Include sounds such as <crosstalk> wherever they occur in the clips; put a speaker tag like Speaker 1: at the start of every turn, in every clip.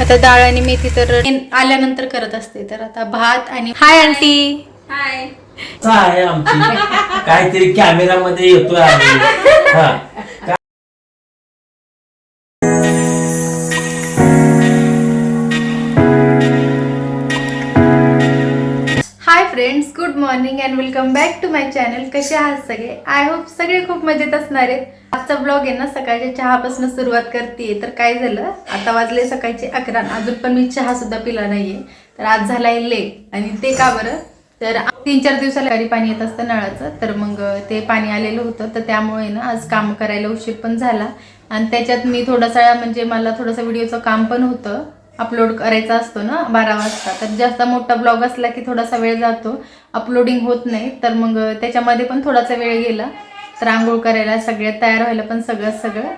Speaker 1: आता डाळ आणि मेथी तर आल्यानंतर करत असते. तर आता भात आणि हाय आंटी.
Speaker 2: हाय.
Speaker 3: आमची. काहीतरी कॅमेरामध्ये येतोय आम्ही. हा.
Speaker 1: Friends good morning and welcome back to my channel कसे आहात सगळे? आय होप सगळे खूप मजेत असणार आहेत. आजचा ब्लॉग आहे ना सकाळच्या चहापासून सुरुवात करते तर काय झालं? आता वाजले सकाळचे अकरा अजून पण मी चहा सुद्धा पिला नाहीये. तर आज झालाय लेट आणि ते का बरं? तर तीन चार दिवसाला घरी पाणी येत असतं नळाचं. तर मग ते पाणी आलेलं होतं. तर त्यामुळे ना आज काम करायला उशीर पण झाला. आणि त्याच्यात मी थोडासा म्हणजे मला थोडासा व्हिडिओचं काम पण होतं. अपलोड करायचा असतो ना बारा वाजता. तर जास्त मोठा ब्लॉग असला की थोडासा वेळ जातो. अपलोडिंग होत नाही तर मग त्याच्यामध्ये पण थोडासा वेळ गेला. तर आंघोळ करायला सगळ्यात तयार व्हायला पण सगळं सगळं.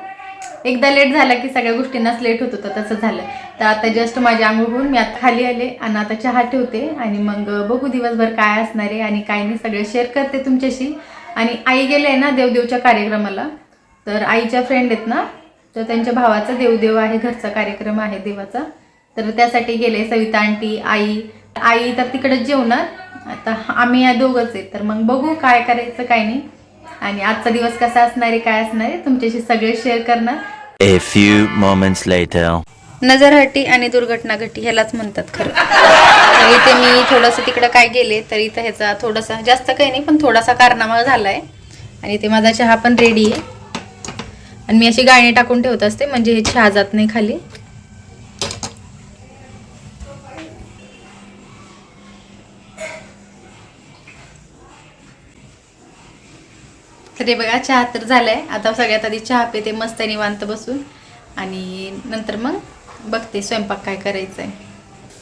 Speaker 1: एकदा लेट झाला की सगळ्या गोष्टींनाच लेट होत होतं तसं झालं. तर आता जस्ट माझी आंघोळ होऊन मी आता खाली आले आणि आता चहा ठेवते आणि मग बघू दिवसभर काय असणार आहे आणि काय नाही सगळं शेअर करते तुमच्याशी. आणि आई गेले आहे ना देवदेवच्या कार्यक्रमाला तर आईच्या फ्रेंड आहेत ना तर त्यांच्या भावाचा देवदेव आहे घरचा कार्यक्रम आहे देवाचा. तर त्यासाठी गेले सविता आंटी आई. आई तर तिकडेच जेवणार. आता आम्ही या दोघंच आहे. तर मग बघू काय करायचं काय नाही. आणि आजचा दिवस कसा असणार आहे काय असणार आहे तुमच्याशी सगळे शेअर करणार.
Speaker 4: A few moments later.
Speaker 1: नजरहटी आणि दुर्घटना घटी ह्यालाच म्हणतात खरं. तर इथे मी थोडंसं तिकडं काय गेले तर इथं ह्याचा थोडासा जास्त काही नाही पण थोडासा कारनामा झालाय. आणि इथे माझा चहा पण रेडी आहे. आणि मी अशी गाणी टाकून ठेवत असते म्हणजे हे चहा जात नाही खाली. तर हे बघा चहा तर झालाय. आता सगळ्यात आधी चहा पिते मस्त निवांत बसून. आणि नंतर मग बघते स्वयंपाक काय करायचा आहे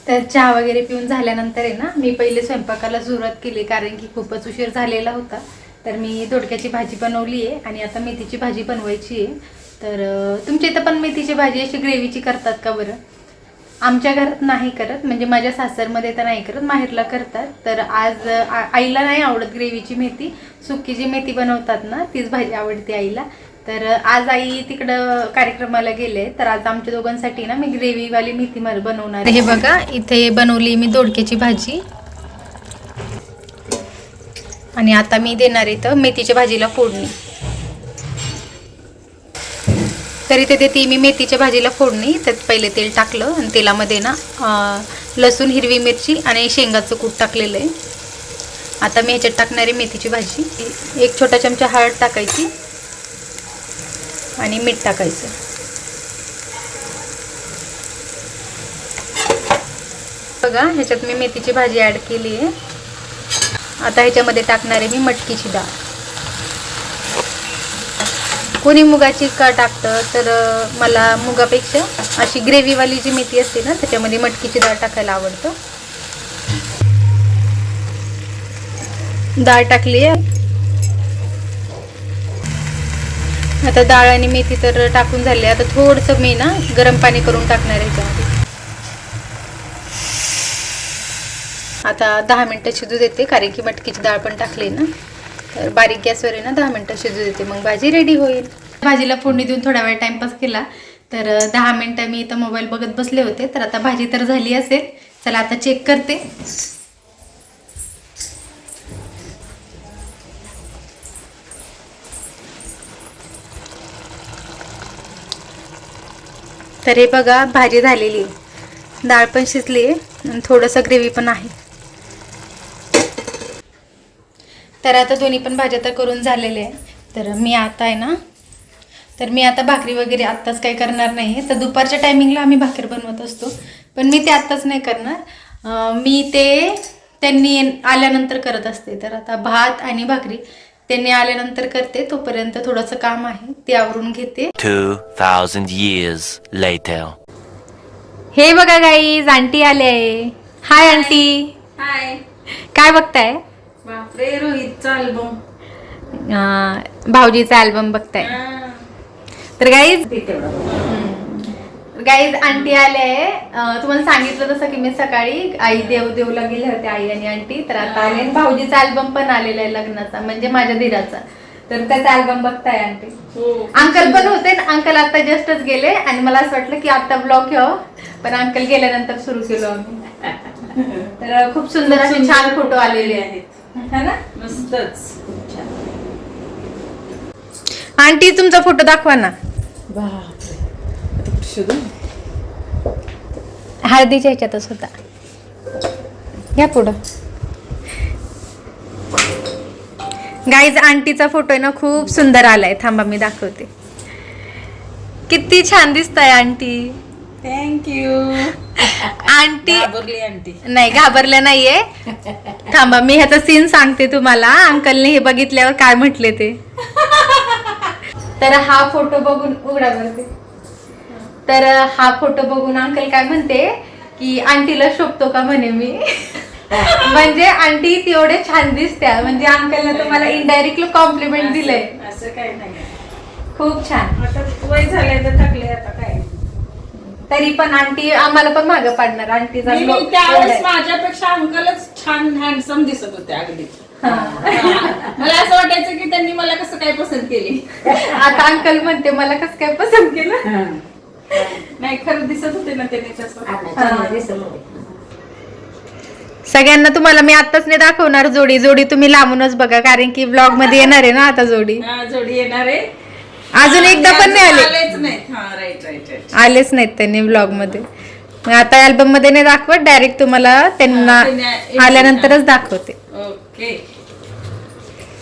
Speaker 1: तर चहा वगैरे पिऊन झाल्यानंतर आहे ना मी पहिले स्वयंपाकाला सुरुवात केली कारण की खूपच उशीर झालेला होता. तर मी दोडक्याची भाजी बनवली आहे आणि आता मेथीची भाजी बनवायची आहे. तर तुमच्या इथं पण मेथीची भाजी अशी ग्रेव्हीची करतात का बरं? आमच्या घरात नाही करत. म्हणजे माझ्या सासरमध्ये तर नाही करत. माहेरला करतात. तर आज आईला नाही आवडत ग्रेव्हीची मेथी. सुकी जी मेथी बनवतात ना तीच भाजी आवडते आईला. तर आज आई तिकडं कार्यक्रमाला गेले. तर आज आमच्या दोघांसाठी ना मी ग्रेव्हीवाली मेथी मला बनवणार. हे बघा इथे बनवली मी दोडक्याची भाजी. आणि आता मी देणार इथं मेथीच्या भाजीला फोडणी. तरी ते ती मी मेथीच्या भाजीला फोडणी त्यात पहिले तेल टाकलं आणि तेलामध्ये ना लसूण हिरवी मिरची आणि शेंगाचं कूट टाकलेलं आहे. आता मी ह्याच्यात टाकणारी मेथीची भाजी. एक छोटा चमचा हळद टाकायची आणि मीठ टाकायचं. बघा ह्याच्यात मी मेथीची भाजी ॲड केली आहे. आता ह्याच्यामध्ये टाकणार आहे मी मटकीची डाळ. कोणी मुगाची का टाकतं तर मला मुगापेक्षा अशी ग्रेव्हीवाली जी मेथी असते ना त्याच्यामध्ये मटकीची डाळ टाकायला आवडतं. डाळ टाकली आहे. आता डाळ आणि मेथी तर टाकून झाली आता थोडंसं मी ना गरम पाणी करून टाकणार आहे ह्याच्यामध्ये आता दहा मिनटं शिजू देते कारण की मटकीची डाळ पण टाकली ना. तर बारीक गॅसवर आहे ना दहा मिनटं शिजू देते. मग भाजी रेडी होईल. भाजीला फोडणी देऊन थोडा वेळ टाइमपास केला. तर दहा मिनटं मी इथं मोबाईल बघत बसले होते. तर आता भाजी तर झाली असेल. चला आता चेक करते. तर हे बघा भाजी झालेली. आहे डाळ पण शिजली आहे. आणि थोडंसं ग्रेव्ही पण आहे. तर आता दोन्ही पण भाज्या तर करून झालेल्या आहे तर मी आता आहे ना तर मी आता भाकरी वगैरे आत्ताच काही करणार नाही तर दुपारच्या टायमिंगला आम्ही भाकरी बनवत असतो. पण मी ते आत्ताच नाही करणार. मी ते त्यांनी आल्यानंतर करत असते. तर आता भात आणि भाकरी त्यांनी आल्यानंतर करते. तोपर्यंत थोडंसं काम आहे. ते आवरून घेते.
Speaker 4: 2,000 years later.
Speaker 1: हे बघा गाईज आंटी आले आहे. Hi aunty.
Speaker 2: हाय
Speaker 1: काय बघताय?
Speaker 2: बापरे रोहितचा अल्बम
Speaker 1: अं, भाऊजीचा अल्बम बघताय. तर गाईज गाईज आंटी आले. आहे अं, तुम्हाला सांगितलं तसं की मी सकाळी आई देव देवला गेले होते आई आणि आंटी. तर आता आले आणि भाऊजीचा अल्बम पण आलेला आहे लग्नाचा म्हणजे माझ्या धीराचा तर त्याचा अल्बम बघताय आंटी.
Speaker 2: हो.
Speaker 1: अंकल पण होते अंकल आता जस्टच गेले. आणि मला असं वाटलं की आता ब्लॉग घ्यावं. पण अंकल गेल्यानंतर सुरू केलो आम्ही. <laughs> तर खूप सुंदर असे छान फोटो आलेले आहेत. है ना?
Speaker 2: मस्तच.
Speaker 1: आंटी तुमचा फोटो दाखवा ना. हळदीच्या ह्याच्यातच होता. घ्या पुढं. गाईज आंटीचा फोटो आहे ना खूप सुंदर आलाय. थांबा मी दाखवते. किती छान दिसताय आंटी.
Speaker 2: थँक्यू
Speaker 1: आंटी नाही घाबरल्या नाहीये. थांबा मी ह्याचा सीन सांगते तुम्हाला. अंकलने हे बघितल्यावर काय म्हटले ते. तर हा फोटो बघून उघडा करते तर हा फोटो बघून अंकल काय म्हणते की आंटीला शोभतो का म्हणे मी? म्हणजे आंटी तेवढे छान दिसत्या. म्हणजे अंकलनं तुम्हाला इनडायरेक्टली कॉम्प्लिमेंट दिलंय.
Speaker 2: असं काय नाही
Speaker 1: खूप छान.
Speaker 2: आता वय झालंय तर थकले आता काय?
Speaker 1: तरी पण आंटी आम्हाला पण मागं पाडणार. आंटीचा
Speaker 2: मी- मी
Speaker 1: लोक
Speaker 2: त्यावेळेस. माझ्यापेक्षा अंकलच छान हँडसम दिसत होते अगदी.
Speaker 1: हा.
Speaker 2: मला असं वाटायचं की त्यांनी मला कसं काय पसंत केली?
Speaker 1: आता अंकल म्हणते मला कसं काय पसंत केलं?
Speaker 2: नाही खरं दिसत होते ना त्यांनी तसं
Speaker 1: सगळ्यांना तुम्हाला मी आताच नाही दाखवणार जोडी. जोडी तुम्ही लांबूनच बघा कारण की ब्लॉगमध्ये येणार आहे ना आता जोडी.
Speaker 2: हा, जोडी येणार आहे.
Speaker 1: अजून एकदा पण नाही आले.
Speaker 2: आलेच नाहीत. हा राईट राईट राईट
Speaker 1: आलेच नाहीत त्यांनी ब्लॉगमध्ये. मग आता अल्बममध्ये नाही दाखवत डायरेक्ट तुम्हाला त्यांना
Speaker 2: हा, त्यांनी-
Speaker 1: आल्यानंतरच दाखवते.
Speaker 2: ओके.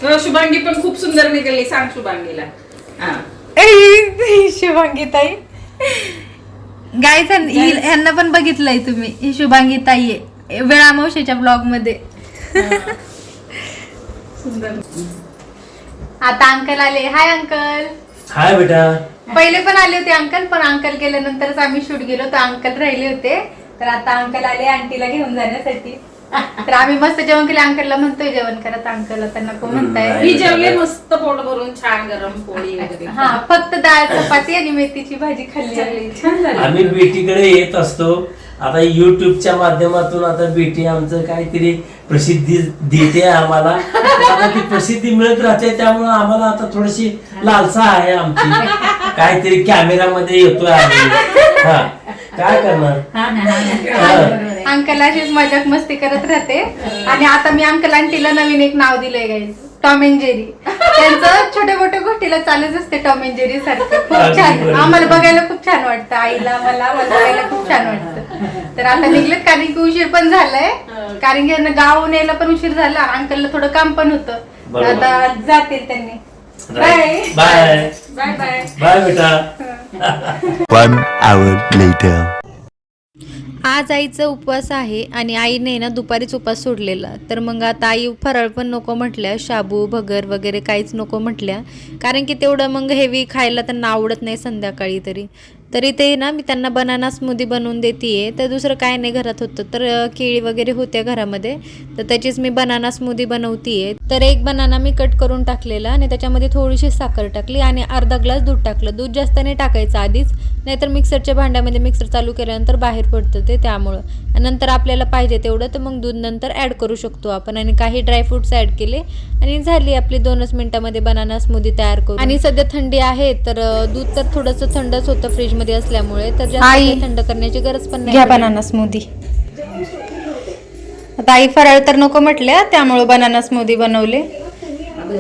Speaker 2: तर शुभांगी पण खूप सुंदर निघाली सांग शुभांगीला. हा. <laughs>
Speaker 1: शुभांगी ताई. गायच ह्यांना पण बघितलंय तुम्ही. ही शुभांगी ताई आहे. वेळा मावशीच्या ब्लॉगमध्ये.
Speaker 2: सुंदर.
Speaker 1: आता अंकल आले. Hi uncle.
Speaker 3: हाय बेटा.
Speaker 1: पहिले पण आले होते अंकल पण अंकल गेल्यानंतरच आम्ही शूट गेलो तर अंकल राहिले होते. तर आता अंकल आले आंटीला घेऊन जाण्यासाठी. तर आम्ही मस्त जेवण केले. अंकलला म्हणतोय जेवण करत अंकल आता नको म्हणताय
Speaker 2: मी जेवले मस्त पोट भरून छान गरम पोळी वगैरे.
Speaker 1: हा फक्त डाळ चपाती आणि मेथीची भाजी खाल्ली
Speaker 3: आम्ही. बेटीकडे येत असतो. आता युट्यूबच्या माध्यमातून आता बेटी आमचं काहीतरी प्रसिद्धी देते आम्हाला. आता ती प्रसिद्धी मिळत राहते त्यामुळे आम्हाला आता थोडीशी लालसा आहे आमची. काहीतरी कॅमेरामध्ये येतोय आम्ही. हा. काय करणार? हा.
Speaker 1: अंकल अशीच मजाक मस्ती करत राहते. आणि आता मी अंकल आंटीला नवीन एक नाव दिलंय गाईज टॉम अँड जेरी त्यांचं छोट्या मोठ्या गोष्टीला चालूच असते टॉम अँड जेरी सारखं. खूप
Speaker 3: अगदी
Speaker 1: छान.
Speaker 3: बरोबर.
Speaker 1: आम्हाला बघायला खूप छान वाटतं. आईला मला मला बघायला खूप छान वाटतं. तर आता निघलेत कारण की उशीर पण झालाय. कारण की यांना गाव यायला पण उशीर झाला. अंकलला थोडं काम पण होतं.
Speaker 3: बरोबर.
Speaker 1: आता जातील त्यांनी. Bye
Speaker 3: bye
Speaker 2: bye bye
Speaker 3: bye बेटा. <laughs>
Speaker 4: One hour later.
Speaker 1: आज आईचा उपवास आहे आणि आईने ना दुपारीच उपवास सोडलेला. तर मग आता आई फराळ पण नको म्हटल्या. शाबू भगर वगैरे काहीच नको म्हटल्या. कारण की तेवढं मग हेवी खायला त्यांना आवडत नाही संध्याकाळी तरी. तरी ते ना मी त्यांना बनाना स्मूदी बनवून देते तर दुसरं काय नाही घरात होतं. तर केळी वगैरे होत्या घरामध्ये. तर त्याचीच मी बनाना स्मूदी आहे तर एक बनाना मी कट करून टाकलेला आणि त्याच्यामध्ये थोडीशी साखर टाकली आणि अर्धा ग्लास दूध टाकलं. दूध जास्त नाही टाकायचं आधीच नाहीतर मिक्सरच्या भांड्यामध्ये मिक्सर चालू केल्यानंतर बाहेर पडतं ते त्यामुळं. नंतर आपल्याला पाहिजे तेवढं तर मग दूध नंतर ॲड करू शकतो आपण आणि काही ड्रायफ्रुट्स ॲड केले आणि झाली आपली दोनच मिनिटामध्ये बनाना स्मूदी तयार करू आणि सध्या थंडी आहे तर दूध तर थोडंसं थंडच होतं फ्रीजमध्ये असल्यामुळे तर जास्त थंड करण्याची गरज पण नाही
Speaker 5: बनाना स्मूदी.
Speaker 1: आता आई फराळ तर नको म्हटल्या त्यामुळे बनाना स्मूदी बनवले.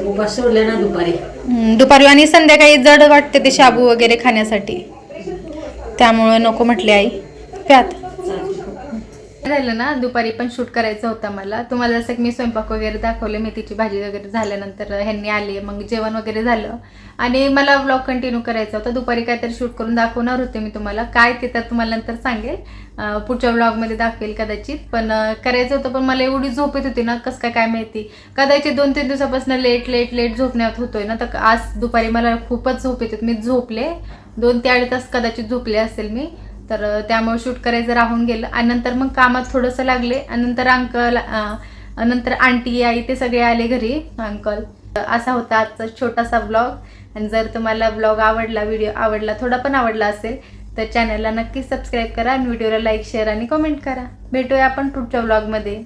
Speaker 6: उपास सोडले ना दुपारी.
Speaker 1: हम्म, दुपारी आणि संध्याकाळी जड वाटते ते शाबू वगैरे खाण्यासाठी. त्यामुळं नको म्हटले आई. प्यात. राहिलं ना दुपारी पण शूट करायचं होतं मला. तुम्हाला जसं की मी स्वयंपाक वगैरे दाखवले मेथीची भाजी वगैरे झाल्यानंतर ह्यांनी आले मग जेवण वगैरे झालं. आणि मला ब्लॉग कंटिन्यू करायचा होता. दुपारी काहीतरी शूट करून दाखवणार होते मी तुम्हाला. काय ते तर तुम्हाला नंतर सांगेल. पुढच्या ब्लॉगमध्ये दाखवेल कदाचित. पण करायचं होतं पण मला एवढी झोप येत होती ना कसं काय काय माहिती. कदाचित दोन तीन दिवसापासून लेट लेट लेट झोपण्यात होतोय ना. तर आज दुपारी मला खूपच झोप येते मी झोपले. दोन ते अडीच तास कदाचित झोपले असेल मी. तर त्यामुळे शूट करायचं राहून गेलं. आणि नंतर मग कामात थोडंसं लागले. आणि नंतर अंकल नंतर आंटी आई ते सगळे आले घरी अंकल. असा होता आजचा छोटासा ब्लॉग आणि जर तुम्हाला ब्लॉग आवडला व्हिडिओ आवडला थोडा पण आवडला असेल तर चॅनलला नक्की सबस्क्राईब करा आणि व्हिडिओला लाईक शेअर आणि कमेंट करा. भेटूया आपण पुढच्या ब्लॉगमध्ये